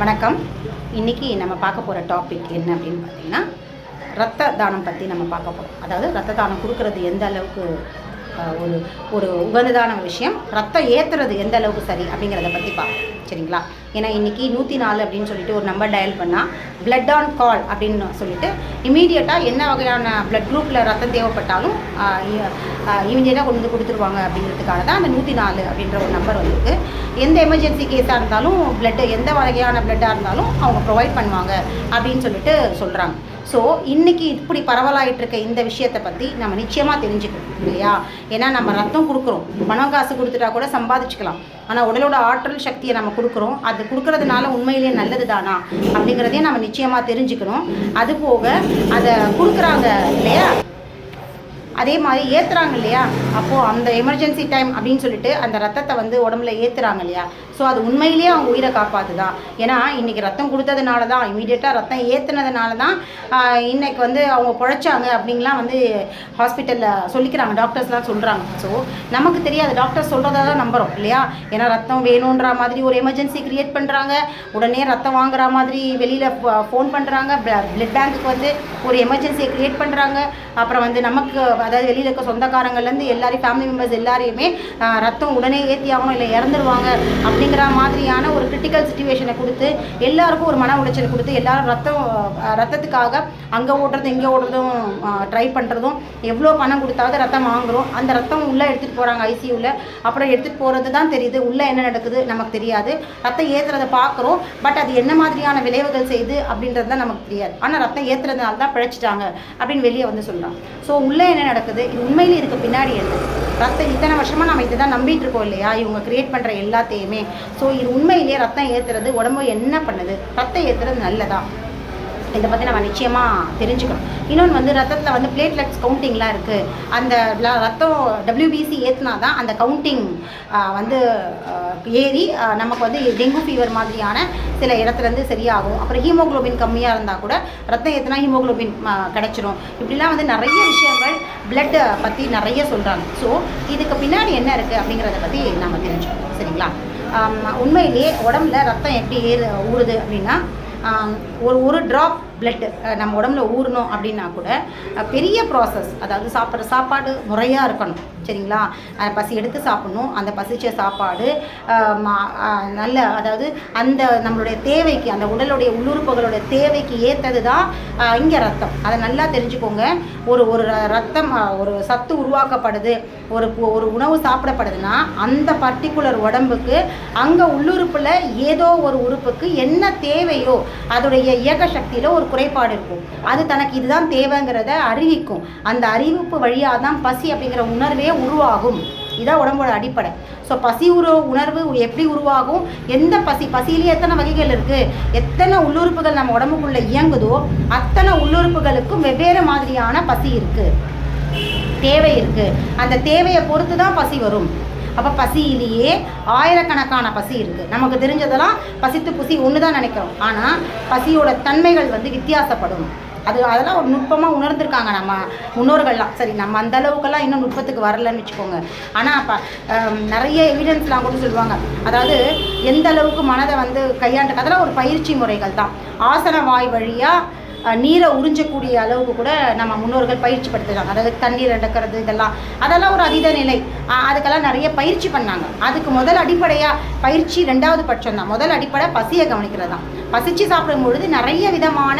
வணக்கம். இன்றைக்கி நம்ம பார்க்க போகிற டாபிக் என்ன அப்படின்னு பார்த்தீங்கன்னா ரத்த தானம் பற்றி நம்ம பார்க்க போகிறோம் அதாவது ரத்த தானம் கொடுக்கறது எந்த அளவுக்கு ஒரு ஒரு உகந்ததான விஷயம். ரத்தம் ஏற்றுறது எந்த அளவுக்கு சரி அப்படிங்கிறத பற்றி பார்ப்போம். சரிங்களா? ஏன்னா இன்றைக்கி நூற்றி நாலு அப்படின்னு சொல்லிட்டு ஒரு நம்பர் டயல் பண்ணால் பிளட் ஆன் கால் அப்படின்னு சொல்லிட்டு இமீடியட்டாக என்ன வகையான பிளட் குரூப்பில் ரத்தம் தேவைப்பட்டாலும் இமீடியட்டாக கொண்டு வந்து கொடுத்துருவாங்க அப்படிங்கிறதுக்காக தான் அந்த நூற்றி நாலு அப்படின்ற ஒரு நம்பர் வந்திருக்கு. எந்த எமர்ஜென்சி கேஸாக இருந்தாலும் பிளட்டு எந்த வகையான பிளட்டாக இருந்தாலும் அவங்க ப்ரொவைட் பண்ணுவாங்க அப்படின்னு சொல்லிட்டு சொல்கிறாங்க ஸோ இன்னைக்கு இப்படி பரவலாயிட்டு இருக்க இந்த விஷயத்தை பற்றி நம்ம நிச்சயமாக தெரிஞ்சுக்கணும் இல்லையா? ஏன்னா நம்ம ரத்தம் கொடுக்குறோம். பணம் காசு கொடுத்துட்டா கூட சம்பாதிச்சுக்கலாம். ஆனால் உடலோட ஆற்றல் சக்தியை நம்ம கொடுக்குறோம். அது கொடுக்கறதுனால உண்மையிலேயே நல்லது தானா அப்படிங்கிறதையும் நம்ம நிச்சயமாக தெரிஞ்சுக்கணும். அது போக அதை கொடுக்குறாங்க இல்லையா? அதே மாதிரி ஏற்றுறாங்க இல்லையா? அப்போது அந்த எமர்ஜென்சி டைம் அப்படின்னு சொல்லிட்டு அந்த ரத்தத்தை வந்து உடம்புல ஏற்றுறாங்க இல்லையா? ஸோ அது உண்மையிலேயே அவங்க உயிரை காப்பாற்றுதான் ஏன்னா இன்றைக்கி ரத்தம் கொடுத்ததுனால தான் இமீடியட்டாக ரத்தம் ஏற்றுனதுனால தான் இன்றைக்கி வந்து அவங்க பொழைச்சாங்க அப்படின்லாம் வந்து ஹாஸ்பிட்டலில் சொல்லிக்கிறாங்க. டாக்டர்ஸ்லாம் சொல்கிறாங்க ஸோ நமக்கு தெரியாது. டாக்டர் சொல்கிறத தான் நம்புகிறோம் இல்லையா? ஏன்னா ரத்தம் வேணுன்ற மாதிரி ஒரு எமர்ஜென்சி க்ரியேட் பண்ணுறாங்க உடனே ரத்தம் வாங்குற மாதிரி வெளியில் ஃபோன் பண்ணுறாங்க பிளட் பேங்க்குக்கு வந்து ஒரு எமர்ஜென்சியை க்ரியேட் பண்ணுறாங்க அப்புறம் வந்து நமக்கு அதாவது வெளியில் இருக்க சொந்தக்காரங்கள்லேருந்து எல்லாரையும் ஃபேமிலி மெம்பர்ஸ் எல்லாரையுமே ரத்தம் உடனே ஏற்றி ஆகணும் இல்லை இறந்துருவாங்க அப்படிங்கிற மாதிரியான ஒரு கிரிட்டிக்கல் சுச்சுவேஷனை கொடுத்து எல்லாருக்கும் ஒரு மன உளைச்சல் கொடுத்து எல்லாரும் ரத்தம் ரத்தத்துக்காக அங்கே ஓடுறது இங்கே ஓடுறதும் ட்ரை பண்ணுறதும் எவ்வளோ பணம் கொடுத்தாவது ரத்தம் வாங்குறோம். அந்த ரத்தம் உள்ளே எடுத்துகிட்டு போகிறாங்க ஐசியூவில் அப்புறம் எடுத்துகிட்டு போகிறது தான் தெரியுது உள்ளே என்ன நடக்குது நமக்கு தெரியாது. ரத்தம் ஏற்றுறதை பார்க்குறோம் பட் அது என்ன மாதிரியான விளைவுகள் செய்யுது அப்படின்றது தான் நமக்கு தெரியாது. ஆனால் ரத்தம் ஏற்றுறதுனால தான் பிழைச்சிட்டாங்க அப்படின்னு வெளியே வந்து சொல்கிறாங்க ஸோ உள்ளே என்ன நடக்குது? இது உண்மையிலே இதுக்கு பின்னாடி என்ன? ரத்தம் இத்தனை வருஷமாக நம்ம இதை தான் நம்பிட்டு இருக்கோம் இல்லையா? இவங்க கிரியேட் பண்ணுற எல்லாத்தையுமே. ஸோ இது உண்மையிலேயே ரத்தம் ஏற்றுறது உடம்பு என்ன பண்ணுது? ரத்தம் ஏற்றுறது நல்லதா? இதை பற்றி நம்ம நிச்சயமாக தெரிஞ்சுக்கணும். இன்னொன்று வந்து ரத்தத்தில் வந்து பிளேட்லெட்ஸ் கவுண்டிங்லாம் இருக்குது அந்த ரத்தம் டபிள்யூபிசி ஏற்றுனா தான் அந்த கவுண்டிங் வந்து ஏறி நமக்கு வந்து டெங்கு ஃபீவர் மாதிரியான சில இடத்துலேருந்து சரியாகும். அப்புறம் ஹீமோகுளோபின் கம்மியாக இருந்தால் கூட ரத்தம் ஏற்றுனா ஹீமோகுளோபின் கிடச்சிரும். இப்படிலாம் வந்து நிறைய விஷயங்கள் பிளட்டை பற்றி நிறைய சொல்கிறாங்க ஸோ இதுக்கு பின்னாடி என்ன இருக்குது அப்படிங்கிறத பற்றி நம்ம தெரிஞ்சுக்கணும். சரிங்களா? உண்மையிலேயே உடம்புல ரத்தம் எப்படி ஏறு ஊறுது அப்படின்னா ஒரு ஒரு ட்ராப் பிளட்டு நம்ம உடம்புல ஊறணும் அப்படின்னா கூட பெரிய ப்ராசஸ் அதாவது சாப்பிட்ற சாப்பாடு முறையாக இருக்கணும் சரிங்களா? பசி எடுத்து சாப்பிடணும். அந்த பசிச்ச சாப்பாடு மா- நல்ல அதாவது அந்த நம்மளுடைய தேவைக்கு அந்த உடலுடைய உள்ளுறுப்புகளுடைய தேவைக்கு ஏற்றது தான் இங்கே ரத்தம். அதை நல்லா தெரிஞ்சுக்கோங்க. ஒரு ஒரு ர- ரத்தம் ஒரு சத்து உருவாக்கப்படுது ஒரு ஒரு உணவு சாப்பிடப்படுதுன்னா அந்த பர்டிகுலர் உடம்புக்கு அங்கே உள்ளுறுப்பில் ஏதோ ஒரு உறுப்புக்கு என்ன தேவையோ அதோடைய இயக்க சக்தியில் ஒரு குறைபாடு இருக்கும். அது தனக்கு இதுதான் தேவைங்கிறத அறிவிக்கும். அந்த அறிவிப்பு வழியாக தான் பசி அப்படிங்கிற உணர்வே உருவாகும். இதான் உடம்போட அடிப்படை. ஸோ பசி உரு உணர்வு எப்படி உருவாகும்? எந்த பசி? பசியிலேயே எத்தனை வகைகள் இருக்குது எத்தனை உள்ளுறுப்புகள் நம்ம உடம்புக்குள்ளே இயங்குதோ அத்தனை உள்ளுறுப்புகளுக்கும் வெவ்வேறு மாதிரியான பசி இருக்குது தேவை இருக்குது அந்த தேவையை பொறுத்து தான் பசி வரும். அப்போ பசியிலேயே ஆயிரக்கணக்கான பசி இருக்குது நமக்கு தெரிஞ்சதெல்லாம் பசித்து புசி ஒன்று தான் நினைக்கிறோம். ஆனால் பசியோட தன்மைகள் வந்து வித்தியாசப்படும். அது அதெல்லாம் ஒரு நுட்பமாக உணர்ந்திருக்காங்க நம்ம முன்னோர்கள்லாம். சரி நம்ம அந்த அளவுக்கெல்லாம் இன்னும் நுட்பத்துக்கு வரலன்னு வச்சுக்கோங்க. ஆனால் அப்போ நிறைய எவிடன்ஸ்லாம் கூட சொல்லுவாங்க. அதாவது எந்த அளவுக்கு மனதை வந்து கையாண்டு அதெல்லாம் ஒரு பயிற்சி முறைகள் தான். ஆசன வாய் வழியாக நீரை உறிஞ்சக்கூடிய அளவுக்கு கூட நம்ம முன்னோர்கள் பயிற்சி படுத்துறாங்க அதாவது தண்ணீர் எடுக்கிறது இதெல்லாம். அதெல்லாம் ஒரு அதீத நிலை. அதுக்கெல்லாம் நிறைய பயிற்சி பண்ணாங்க. அதுக்கு முதல் அடிப்படையாக பயிற்சி ரெண்டாவது பட்சம் தான் முதல் அடிப்படை பசியை கவனிக்கிறது தான் பசிச்சு சாப்பிடும் பொழுது நிறைய விதமான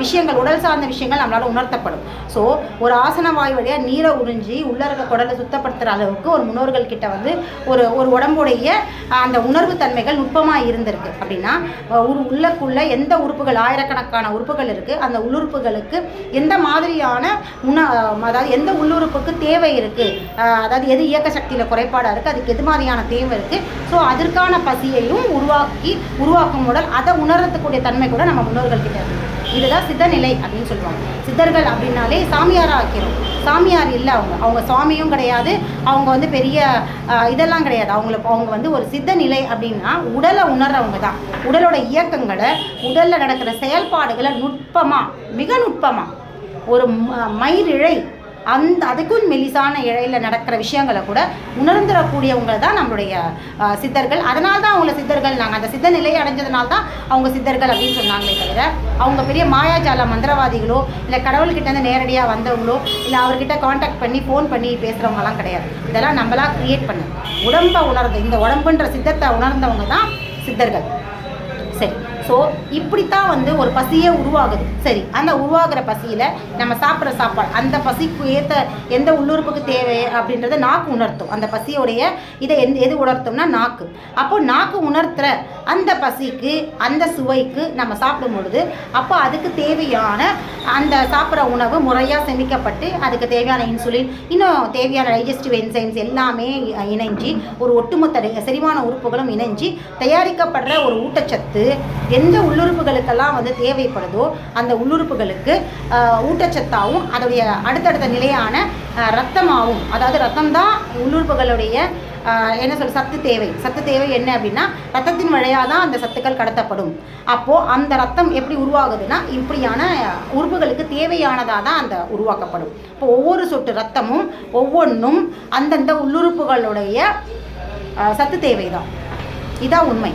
விஷயங்கள் உடல் சார்ந்த விஷயங்கள் நம்மளால் உணர்த்தப்படும். ஸோ ஒரு ஆசன வாய் வழியாக நீரை உறிஞ்சி உள்ளரக இருக்க குடலை சுத்தப்படுத்துகிற அளவுக்கு ஒரு முன்னோர்கள் கிட்ட வந்து ஒரு ஒரு உடம்புடைய அந்த உணர்வு தன்மைகள் நுட்பமாக இருந்திருக்கு. அப்படின்னா ஒரு உள்ளக்குள்ள எந்த உறுப்புகள் ஆயிரக்கணக்கான உறுப்புகள் இருக்குது அந்த உள்ளுறுப்புகளுக்கு எந்த மாதிரியான உண அதாவது எந்த உள்ளுறுப்புக்கு தேவை இருக்குது அதாவது எது இயக்க சக்தியில் குறைபாடாக இருக்குது அதுக்கு எது மாதிரியான தேவை இருக்குது ஸோ அதற்கான பசியையும் உருவாக்கி உருவாக்கும் உடல் அதை உணரத்துக்கூடிய தன்மை கூட நம்ம முன்னோர்கள் கிட்ட இருக்குது இதுதான் சித்தநிலை அப்படின்னு சொல்லுவாங்க. சித்தர்கள் அப்படின்னாலே சாமியாராக ஆக்கிறோம் சாமியார் இல்லை அவங்க. அவங்க சுவாமியும் கிடையாது. அவங்க வந்து பெரிய இதெல்லாம் கிடையாது. அவங்கள அவங்க வந்து ஒரு சித்த நிலை அப்படின்னா உடலை உணர்றவங்க தான். உடலோட இயக்கங்களை உடலில் நடக்கிற செயல்பாடுகளை நுட்பமாக மிக நுட்பமாக ஒரு ம- மயிரிழை அந்த அதுக்கும் மெலிசான இழையில் நடக்கிற விஷயங்களை கூட உணர்ந்துடக்கூடியவங்க தான் நம்மளுடைய சித்தர்கள். அதனால தான் அவங்கள சித்தர்கள் நாங்கள் அந்த சித்த நிலையை அடைஞ்சதுனால தான் அவங்க சித்தர்கள் அப்படின்னு சொன்னாங்களே தவிர அவங்க பெரிய மாயாஜால மந்திரவாதிகளோ இல்லை கடவுள்கிட்ட இருந்து நேரடியாக வந்தவங்களோ இல்லை அவர்கிட்ட காண்டாக்ட் பண்ணி ஃபோன் பண்ணி பேசுகிறவங்கலாம் கிடையாது. இதெல்லாம் நம்மளாக க்ரியேட் பண்ணு. உடம்பை உணர்ந்து இந்த உடம்புன்ற சித்தத்தை உணர்ந்தவங்க தான் சித்தர்கள். சரி. ஸோ இப்படித்தான் வந்து ஒரு பசியே உருவாகுது. சரி அந்த உருவாகிற பசியில் நம்ம சாப்பிட்ற சாப்பாடு அந்த பசிக்கு ஏற்ற எந்த உள்ளுறுப்புக்கு தேவை அப்படின்றத நாக்கு உணர்த்தும். அந்த பசியோடைய இதை எந்த எது உணர்த்தும்னா நாக்கு. அப்போ நாக்கு உணர்த்துற அந்த பசிக்கு அந்த சுவைக்கு நம்ம சாப்பிடும் பொழுது அப்போ அதுக்கு தேவையான அந்த சாப்பிட்ற உணவு முறையாக செமிக்கப்பட்டு அதுக்கு தேவையான இன்சுலின் இன்னும் தேவையான டைஜஸ்டிவ் என்சைம்ஸ் எல்லாமே இணைஞ்சி ஒரு ஒட்டுமொத்த செரிமான உறுப்புகளும் இணைஞ்சி தயாரிக்கப்படுற ஒரு ஊட்டச்சத்து எந்த உள்ளுறுப்புகளுக்கெல்லாம் வந்து தேவைப்படுதோ அந்த உள்ளுறுப்புகளுக்கு ஊட்டச்சத்தாகவும் அதோடைய அடுத்தடுத்த நிலையான ரத்தமாகவும் அதாவது ரத்தம் தான் உள்ளுறுப்புகளுடைய என்ன சொல் சத்து தேவை. சத்து தேவை என்ன அப்படின்னா ரத்தத்தின் வழியாக தான் அந்த சத்துக்கள் கடத்தப்படும். அப்போது அந்த ரத்தம் எப்படி உருவாகுதுன்னா இப்படியான உறுப்புகளுக்கு தேவையானதாக தான் அந்த உருவாக்கப்படும். இப்போ ஒவ்வொரு சொட்டு ரத்தமும் ஒவ்வொன்றும் அந்தந்த உள்ளுறுப்புகளுடைய சத்து தேவை தான் இதான் உண்மை.